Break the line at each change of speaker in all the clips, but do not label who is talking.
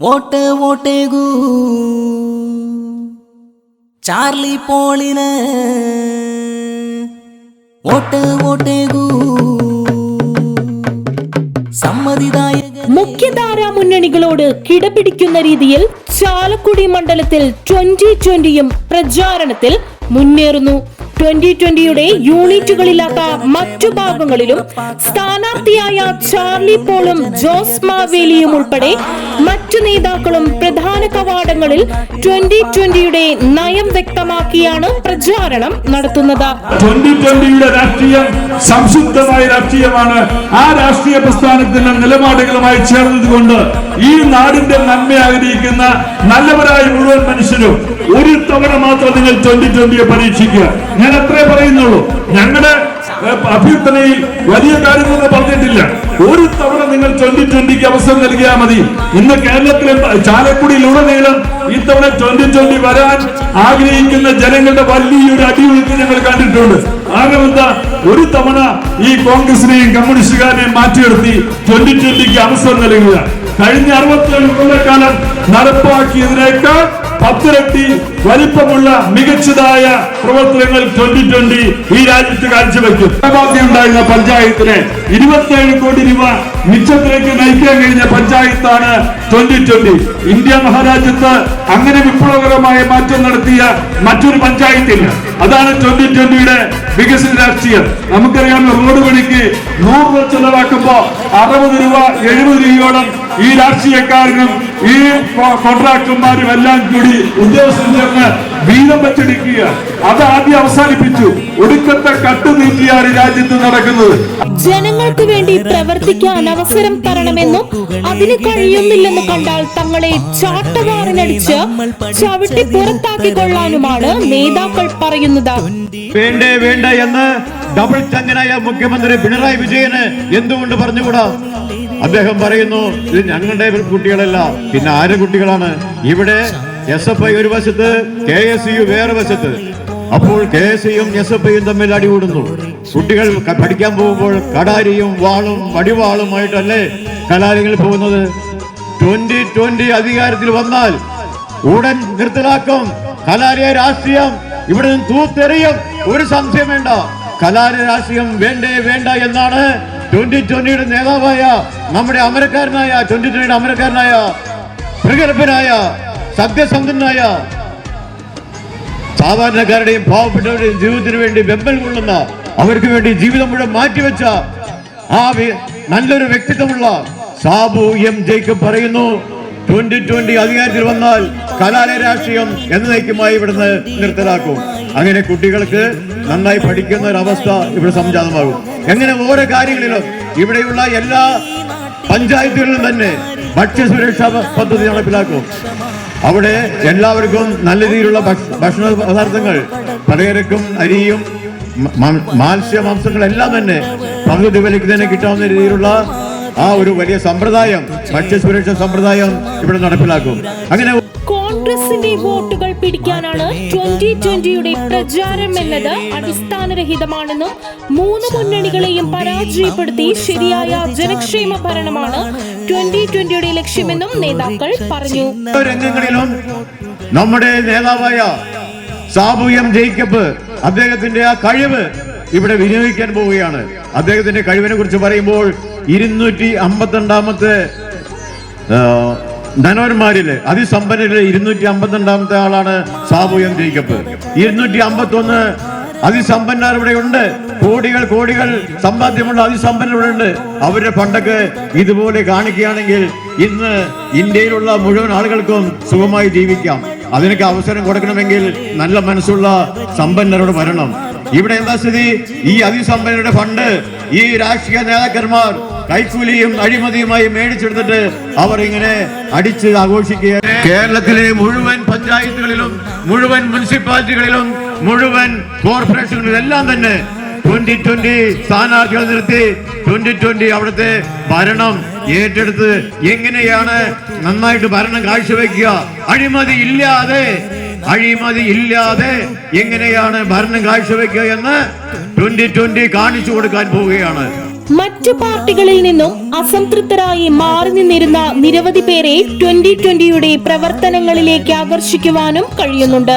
Vote വോട്ടേകൂ Charlie പോളിന് vote വോട്ടേകൂ സമ്മതിദായക
മുഖ്യധാരാ മുന്നണികളോട് കിടപിടിക്കുന്ന രീതിയിൽ ചാലക്കുടി മണ്ഡലത്തിൽ ട്വന്റി ട്വന്റിയും പ്രചാരണത്തിൽ മുന്നേറുന്നു. ട്വന്റി ട്വന്റിയുടെ യൂണിറ്റുകളില്ലാത്ത മറ്റു ഭാഗങ്ങളിലും സ്ഥാനാർത്ഥിയായ ചാർലി പോളും ജോസ് മാവേലിയും ഉൾപ്പെടെ മറ്റു നേതാക്കളും പ്രധാന കവാടങ്ങളിൽ ട്വന്റി ട്വന്റിയുടെ നയം വ്യക്തമാക്കിയാണ് പ്രചാരണം നടത്തുന്നത്.
രാഷ്ട്രീയം സംശുദ്ധമായ രാഷ്ട്രീയമാണ് ആ രാഷ്ട്രീയ പ്രസ്ഥാനത്തിന്റെ നിലപാടുകളുമായി ചേർന്നതുകൊണ്ട് ഈ നാടിന്റെ നന്മ ആഗ്രഹിക്കുന്ന നല്ലവരായ മുഴുവൻ മനുഷ്യരും ഒരു തവണ മാത്രം നിങ്ങൾ ട്വന്റി ട്വന്റിയെ പരീക്ഷിക്കുക. ഞാൻ അത്രേ പറയുന്നുള്ളൂ. ഞങ്ങളുടെ അഭ്യർത്ഥനയിൽ വലിയ കാര്യങ്ങളൊന്നും പറഞ്ഞിട്ടില്ല. ഒരു തവണ നിങ്ങൾ ട്വന്റി ട്വന്റിക്ക് അവസരം നൽകിയാൽ മതി. ഇന്ന് കേരളത്തിലെ ചാലക്കുടിയിലുടനീളം ഇത്തവണ ട്വന്റി ട്വന്റി വരാൻ ആഗ്രഹിക്കുന്ന ജനങ്ങളുടെ വലിയൊരു അടിയൊഴുക്ക് ഞങ്ങൾ കണ്ടിട്ടുണ്ട്. കാരണം ഒരു തവണ ഈ കോൺഗ്രസിനെയും കമ്മ്യൂണിസ്റ്റുകാരെയും മാറ്റിയെടുത്തി ട്വന്റി ട്വന്റിക്ക് അവസരം നൽകുക. കഴിഞ്ഞ അറുപത്തിയേഴ് കൊല്ലക്കാലം നടപ്പാക്കിയതിനേക്കാൾ പത്തിരട്ടി വലിപ്പമുള്ള മികച്ചതായ പ്രവർത്തനങ്ങൾ ട്വന്റി ട്വന്റി ഈ രാജ്യത്ത് കാഴ്ചവെക്കും. ഉണ്ടായിരുന്ന പഞ്ചായത്തിനെ ഇരുപത്തിയേഴ് കോടി രൂപ മിച്ചത്തിലേക്ക് നയിക്കാൻ കഴിഞ്ഞ പഞ്ചായത്താണ് ട്വന്റി ട്വന്റി ഇന്ത്യ മഹാരാജ്യത്ത് അങ്ങനെ വിപ്ലവകരമായ മാറ്റം നടത്തിയ മറ്റൊരു പഞ്ചായത്തില്ല. അതാണ് ട്വന്റി ട്വന്റിയുടെ വികസന രാഷ്ട്രീയം. നമുക്കറിയാം റോഡ് പണിക്ക് നൂറ് രൂപ ചെലവാക്കുമ്പോ അറുപത് രൂപ എഴുപത് രൂപയോളം ഈ രാഷ്ട്രീയക്കാരനും ഈ കോൺട്രാക്ടർമാരും എല്ലാം കൂടി ഉദ്യോഗസ്ഥരും ചേർന്ന് വീതം വെച്ചെടുക്കുക അത് ആദ്യം അവസാനിപ്പിച്ചു. ഒടുക്കത്തെ കട്ടു നീക്കിയാണ് രാജ്യത്ത് നടക്കുന്നത്.
ജനങ്ങൾക്ക് വേണ്ടി പ്രവർത്തിക്കാൻ അവസരം തരണമെന്നും അതിന് കഴിയുന്നില്ലെന്ന് കണ്ടാൽ തങ്ങളെ ചാട്ടവാറിനടിച്ച് ചവിട്ടി പുറത്താക്കിക്കൊള്ളാനുമാണ് നേതാക്കൾ പറയുന്നത്.
വേണ്ടേ വേണ്ട എന്ന് ഡബിൾ ചങ്ങനായ മുഖ്യമന്ത്രി പിണറായി വിജയന് എന്തുകൊണ്ട് പറഞ്ഞുകൂടാ? അദ്ദേഹം പറയുന്നു ഇത് ഞങ്ങളുടെ കുട്ടികളല്ല പിന്നെ ആരെ കുട്ടികളാണ്? ഇവിടെ എസ് എഫ് ഐ ഒരു വശത്ത് കെ എസ് യു വേറെ വശത്ത്. അപ്പോൾ കെ എസ് യുവും എസ് എഫ് ഐയും തമ്മിൽ അടികൂടുന്നു കുട്ടികൾ പഠിക്കാൻ പോകുമ്പോൾ കടാരിയും വാളും വടിവാളുമായിട്ടല്ലേ കലാലയങ്ങളിൽ പോകുന്നത്? ട്വന്റി ട്വന്റി അധികാരത്തിൽ വന്നാൽ ഉടൻ നിർത്തലാക്കും. കലാലയ രാഷ്ട്രീയം ഇവിടെ നിന്ന് തൂത്തെറിയും. ഒരു സംശയം വേണ്ട. കലാലയ രാഷ്ട്രീയം വേണ്ടേ വേണ്ട എന്നാണ് ട്വന്റി ട്വന്റിയുടെ നേതാവായ നമ്മുടെ അമരക്കാരനായ ട്വന്റി ട്വന്റിയുടെ അമരക്കാരനായ പ്രഗത്ഭനായ സത്യസന്ധനായ സാധാരണക്കാരുടെയും പാവപ്പെട്ടവരുടെയും ജീവിതത്തിന് വേണ്ടി വെമ്പൽ കൊള്ളുന്ന അവർക്ക് വേണ്ടി ജീവിതം മുഴുവൻ മാറ്റിവെച്ച ആ നല്ലൊരു വ്യക്തിത്വമുള്ള സാബു എം ജേക്കബ് പറയുന്നു ട്വന്റി ട്വന്റി അധികാരത്തിൽ വന്നാൽ കലാലയ രാഷ്ട്രീയം എന്നേക്കുമായി ഇവിടുന്ന് നിർത്തലാക്കും. അങ്ങനെ കുട്ടികൾക്ക് നന്നായി പഠിക്കുന്ന ഒരവസ്ഥ ഇവിടെ സംജാതമാകും. എങ്ങനെ ഓരോ കാര്യങ്ങളിലും ഇവിടെയുള്ള എല്ലാ പഞ്ചായത്തുകളിലും തന്നെ ഭക്ഷ്യസുരക്ഷാ സുരക്ഷാ പദ്ധതി നടപ്പിലാക്കും. അവിടെ എല്ലാവർക്കും നല്ല രീതിയിലുള്ള ഭക്ഷ- ഭക്ഷണ പദാർത്ഥങ്ങൾ പലചരക്കും അരിയും മാത്സ്യ മാംസങ്ങളെല്ലാം തന്നെ പകുതി വിലയ്ക്ക് തന്നെ കിട്ടാവുന്ന രീതിയിലുള്ള ആ ഒരു വലിയ സമ്പ്രദായം ഭക്ഷ്യസുരക്ഷാ സമ്പ്രദായം ഇവിടെ നടപ്പിലാക്കും. അങ്ങനെ
കോൺഗ്രസിന്റെ വോട്ടുകൾ പിടിക്കാനാണ് ട്വന്റി ട്വന്റിയുടെ പ്രചാരം എന്നത് അടിസ്ഥാനരഹിതമാണെന്നും മൂന്ന് മുന്നണികളെയും പരാജയപ്പെടുത്തി ശരിയായ ജനക്ഷേമ ഭരണമാണ് ട്വന്റി ട്വന്റിയുടെ ലക്ഷ്യമെന്നും നേതാക്കൾ പറഞ്ഞു.
രംഗങ്ങളിലും നമ്മുടെ നേതാവായ സാബു എം ജേക്കബ് അദ്ദേഹത്തിന്റെ ആ കഴിവ് ഇവിടെ വിനിയോഗിക്കാൻ പോവുകയാണ്. അദ്ദേഹത്തിന്റെ കഴിവിനെ കുറിച്ച് പറയുമ്പോൾ ഇരുന്നൂറ്റി അമ്പത്തിരണ്ടാമത്തെ ധനവന്മാരിൽ അതിസമ്പന്നരിൽ ഇരുന്നൂറ്റി അമ്പത്തിരണ്ടാമത്തെ ആളാണ് സാബു എം ജേക്കബ് ഇരുന്നൂറ്റി അമ്പത്തി ഒന്ന് അതിസമ്പന്നർ ഇവിടെ ഉണ്ട് കോടികൾ കോടികൾ സമ്പാദ്യമുള്ള അതിസമ്പന്നർ ഇവിടെ ഉണ്ട് അവരുടെ ഫണ്ടൊക്കെ ഇതുപോലെ കാണിക്കുകയാണെങ്കിൽ ഇന്ന് ഇന്ത്യയിലുള്ള മുഴുവൻ ആളുകൾക്കും സുഖമായി ജീവിക്കാം. അതിനൊക്കെ അവസരം കൊടുക്കണമെങ്കിൽ നല്ല മനസ്സുള്ള സമ്പന്നരോട് വരണം. ഇവിടെ എന്താ സ്ഥിതി? ഈ അതിസമ്പന്നരുടെ ഫണ്ട് ഈ രാഷ്ട്രീയ നേതാക്കന്മാർ കൈക്കൂലിയും അഴിമതിയുമായി മേടിച്ചെടുത്തിട്ട് അവർ ഇങ്ങനെ അടിച്ച് ആഘോഷിക്കുക കേരളത്തിലെ മുഴുവൻ പഞ്ചായത്തുകളിലും മുഴുവൻ മുനിസിപ്പാലിറ്റികളിലും മുഴുവൻ കോർപ്പറേഷനുകളിലെല്ലാം തന്നെ ട്വന്റി ട്വന്റി സ്ഥാനാർത്ഥികൾ നിർത്തി ട്വന്റി ട്വന്റി അവിടുത്തെ ഭരണം ഏറ്റെടുത്ത് എങ്ങനെയാണ് നന്നായിട്ട് ഭരണം കാഴ്ചവെക്കുക? അഴിമതി ഇല്ലാതെ അഴിമതി ഇല്ലാതെ എങ്ങനെയാണ് ഭരണം കാഴ്ചവെക്കുക എന്ന് ട്വന്റി ട്വന്റി കാണിച്ചു കൊടുക്കാൻ പോവുകയാണ്.
മറ്റു പാർട്ടികളിൽ നിന്നും അസംതൃപ്തരായി മാറി നിന്നിരുന്ന നിരവധി പേരെ ട്വന്റി ട്വന്റിയുടെ പ്രവർത്തനങ്ങളിലേക്ക് ആകർഷിക്കുവാനും കഴിയുന്നുണ്ട്.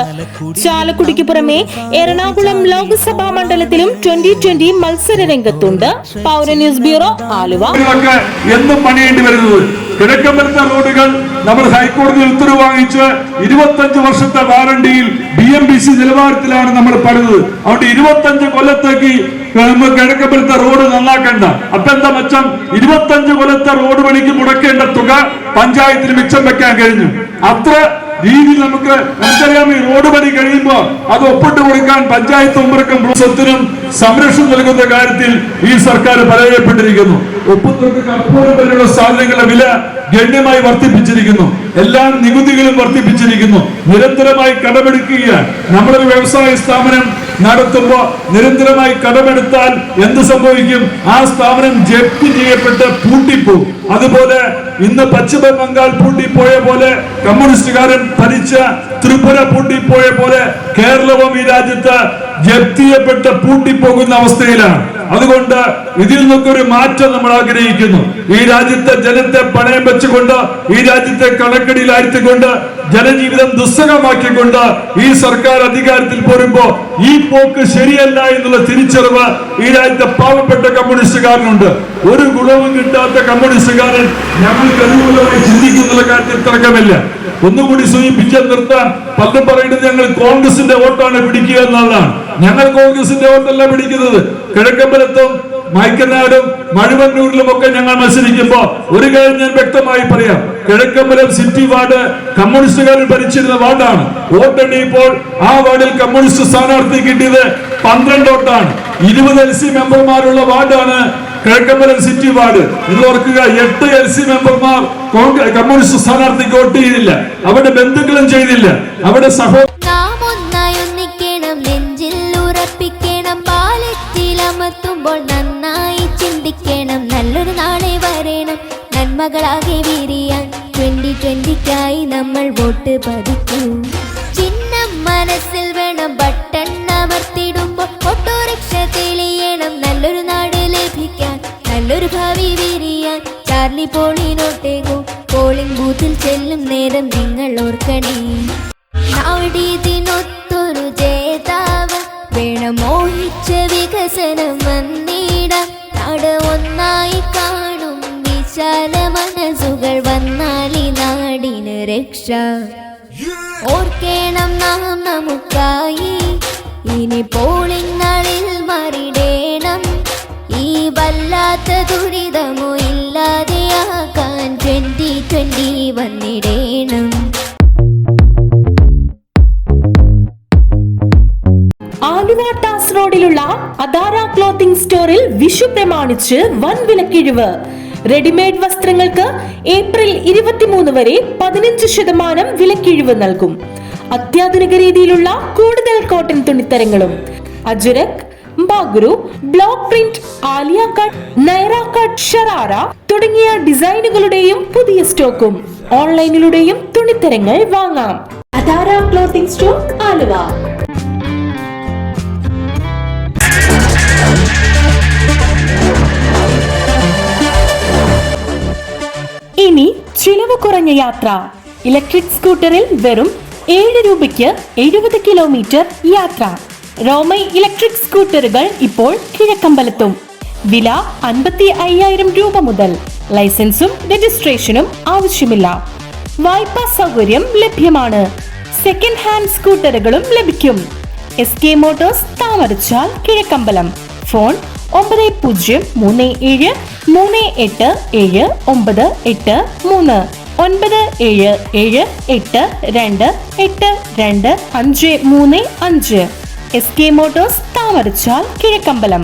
ചാലക്കുടിക്ക് പുറമെ എറണാകുളം ലോക്സഭാ മണ്ഡലത്തിലും ട്വന്റി ട്വന്റി മത്സര രംഗത്തുണ്ട്. പൗര ന്യൂസ് ബ്യൂറോ ആലുവ.
എന്നും വരുന്നത്. കിഴക്കമ്പലത്തെ റോഡുകൾ നമ്മൾ ഹൈക്കോടതിയിൽ ഉത്തരവ് വാങ്ങിച്ച് ഇരുപത്തഞ്ച് വർഷത്തെ വാറണ്ടിയിൽ ബി എം ബി സി നിലവാരത്തിലാണ് നമ്മൾ പണിത് അതുകൊണ്ട് ഇരുപത്തഞ്ച് കൊല്ലത്തേക്ക് കിഴക്കമ്പലത്തെ റോഡ് നന്നാക്കണ്ട. അപ്പൊ എന്താ മെച്ചം? ഇരുപത്തഞ്ച് കൊല്ലത്തെ റോഡ് പണിക്ക് മുടക്കേണ്ട തുക പഞ്ചായത്തിന് മിച്ചം വെക്കാൻ കഴിഞ്ഞു. അത്ര രീതിയിൽ നമുക്ക് നമുക്കറിയാം ഈ റോഡ് പണി കഴിയുമ്പോ അത് ഒപ്പിട്ട് കൊടുക്കാൻ പഞ്ചായത്ത് ഉമ്മർക്കും സ്വത്തിനും സംരക്ഷണം നൽകുന്ന കാര്യത്തിൽ ഈ സർക്കാർ പരാജയപ്പെട്ടിരിക്കുന്നു. ഒപ്പുന്നവർക്ക് കർപ്പൂരം വരെയുള്ള സാധനങ്ങളുടെ വില ഗണ്യമായി വർദ്ധിപ്പിച്ചിരിക്കുന്നു. എല്ലാ നികുതികളും വർദ്ധിപ്പിച്ചിരിക്കുന്നു. നിരന്തരമായി കടമെടുക്കുകയാണ്. നമ്മളൊരു വ്യവസായ സ്ഥാപനം നടത്തുമ്പോ നിരന്തരമായി കടമെടുത്താൽ എന്ത് സംഭവിക്കും? ആ സ്ഥാപനം ജപ്തി ചെയ്യപ്പെട്ട് പൂട്ടിപ്പോകും. അതുപോലെ ഇന്ന് പശ്ചിമ ബംഗാൾ പൂട്ടിപ്പോയ പോലെ കമ്മ്യൂണിസ്റ്റുകാരൻ ഭരിച്ച ത്രിപുര പൂട്ടിപ്പോയ പോലെ കേരളവും ഈ രാജ്യത്ത് ജപ്തിയപ്പെട്ട് പൂട്ടിപ്പോകുന്ന അവസ്ഥയിലാണ്. അതുകൊണ്ട് ഇതിൽ നിന്നൊക്കെ ഒരു മാറ്റം നമ്മൾ ആഗ്രഹിക്കുന്നു. ഈ രാജ്യത്തെ ജനത്തെ പണയം വെച്ചുകൊണ്ട് ഈ രാജ്യത്തെ കണക്കടിയിലാഴ്ത്തിക്കൊണ്ട് ജനജീവിതം ദുസ്സഹമാക്കിക്കൊണ്ട് ഈ സർക്കാർ അധികാരത്തിൽ പോരുമ്പോ ഈ പോക്ക് ശരിയല്ല എന്നുള്ള തിരിച്ചറിവ് ഈ രാജ്യത്തെ പാവപ്പെട്ട കമ്മ്യൂണിസ്റ്റുകാരനുണ്ട്. ഒരു ഗുണവും കിട്ടാത്ത കമ്മ്യൂണിസ്റ്റുകാരൻ ഞങ്ങൾക്ക് അനുകൂലമായി ചിന്തിക്കുന്നുള്ള കാര്യത്തിൽ തർക്കമില്ല. ഒന്നുകൂടി സൂചിപ്പിച്ച് നിർത്താൻ പലരും പറയുന്നത് ഞങ്ങൾ കോൺഗ്രസിന്റെ വോട്ടാണ് പിടിക്കുക എന്നുള്ളതാണ്. ഞങ്ങൾ കോൺഗ്രസിന്റെ വോട്ടല്ല പിടിക്കുന്നത്. കിഴക്കമ്പലത്തും മൈക്കനാടും മഴുവന്നൂരിലും ഒക്കെ ഞങ്ങൾ മത്സരിക്കുമ്പോ ഒരു കാര്യം ഞാൻ വ്യക്തമായി പറയാം. കിഴക്കമ്പലം സിറ്റി വാർഡ് കമ്മ്യൂണിസ്റ്റുകാരിൽ ഭരിച്ചിരുന്ന വാർഡാണ്. വോട്ടെണ്ണിയപ്പോൾ ആ വാർഡിൽ കമ്മ്യൂണിസ്റ്റ് സ്ഥാനാർത്ഥി കിട്ടിയത് പന്ത്രണ്ട് വോട്ടാണ്. ഇരുപത് എൽ സി മെമ്പർമാരുള്ള വാർഡാണ് കിഴക്കമ്പലം സിറ്റി വാർഡ്. നിങ്ങൾ ഓർക്കുക എട്ട് എൽ സി മെമ്പർമാർ കോൺഗ്രസ് കമ്മ്യൂണിസ്റ്റ് സ്ഥാനാർത്ഥിക്ക് വോട്ട് ചെയ്തില്ല. അവരുടെ ബന്ധുക്കളും ചെയ്തില്ല. അവരുടെ സഹോ
നാം ഒന്നായി ഒന്നിക്കണം നെഞ്ചിൽ ഉറപ്പിക്കണം പാലറ്റിലമർത്തുമ്പോൾ നന്നായി ചിന്തിക്കണം. നല്ലൊരു നാളെ വരണം നന്മകളാകെ വിരിയാൻ. ട്വന്റി ട്വന്റിക്കായി നമ്മൾ വോട്ട് പതിക്കും. ചിഹ്നം മനസ്സിൽ വേണം ബട്ടൺ അമർത്തിടുമ്പോൾ ഭാവി വിരിയാൻ ചാർലി പോളിനോട്ടേകോ. പോളിംഗ് ബൂത്തിൽ ചെല്ലും നേരം നിങ്ങൾ ഓർക്കണേ. നാടിതിനൊത്തൊരു ജേതാവ് വേണം മോഹിച്ച വികസനം വന്നിടാം. നാട് ഒന്നായി കാണും വിശാല മനസ്സുകൾ വന്നാൽ ഈ നാടിന് രക്ഷ. ഓർക്കേണം നാം നമുക്കായി. ഇനി പോളിംഗ് വല്ലാത്ത ദുരിതമോ ഇല്ലാതെയാക്കാൻ ട്വന്റി ട്വന്റി വന്നിടേണം.
ആലുവ ടാസ് റോഡിലുള്ള അദാര ക്ലോത്തിംഗ് സ്റ്റോറിൽ വിഷു പ്രമാണിച്ച് വൻ വിലക്കിഴിവ്. റെഡിമെയ്ഡ് വസ്ത്രങ്ങൾക്ക് ഏപ്രിൽ ഇരുപത്തിമൂന്ന് വരെ പതിനഞ്ച് ശതമാനം വിലക്കിഴിവ് നൽകും. അത്യാധുനിക രീതിയിലുള്ള കൂടുതൽ cotton തുണിത്തരങ്ങളും. Ajrakh Bagru block print Aliya cut Naira cut sharara തുടങ്ങിയ ഡിസൈനുകളുടെയും പുതിയ സ്റ്റോക്കും. ഓൺലൈനിലൂടെയും തുണിത്തരങ്ങൾ വാങ്ങാം. Adara clothing store Aluva. ഇനി ചിലവ് കുറഞ്ഞ യാത്ര. ഇലക്ട്രിക് സ്കൂട്ടറിൽ വെറും ഏഴ് രൂപയ്ക്ക് എഴുപത് കിലോമീറ്റർ യാത്ര. റോമൈ ഇലക്ട്രിക് സ്കൂട്ടറുകൾ ഇപ്പോൾ കിഴക്കമ്പലത്തും. വില അൻപത്തി അയ്യായിരം രൂപ മുതൽ ലൈസൻസും രജിസ്ട്രേഷനും ആവശ്യമില്ല. വായ്പാ സൗകര്യം ലഭ്യമാണ്. സെക്കൻഡ് ഹാൻഡ് സ്കൂട്ടറുകളും ലഭിക്കും. S K motors Thamarachal Kizhakkambalam. Phone ഒമ്പത് പൂജ്യം മൂന്ന് ഏഴ് മൂന്ന് എട്ട് ഏഴ് ഒമ്പത് എട്ട് മൂന്ന്. ഒൻപത് ഏഴ് ഏഴ് എട്ട് രണ്ട് എട്ട് രണ്ട് അഞ്ച് മൂന്ന് അഞ്ച്. S K motors Thamarachal Kizhakkambalam.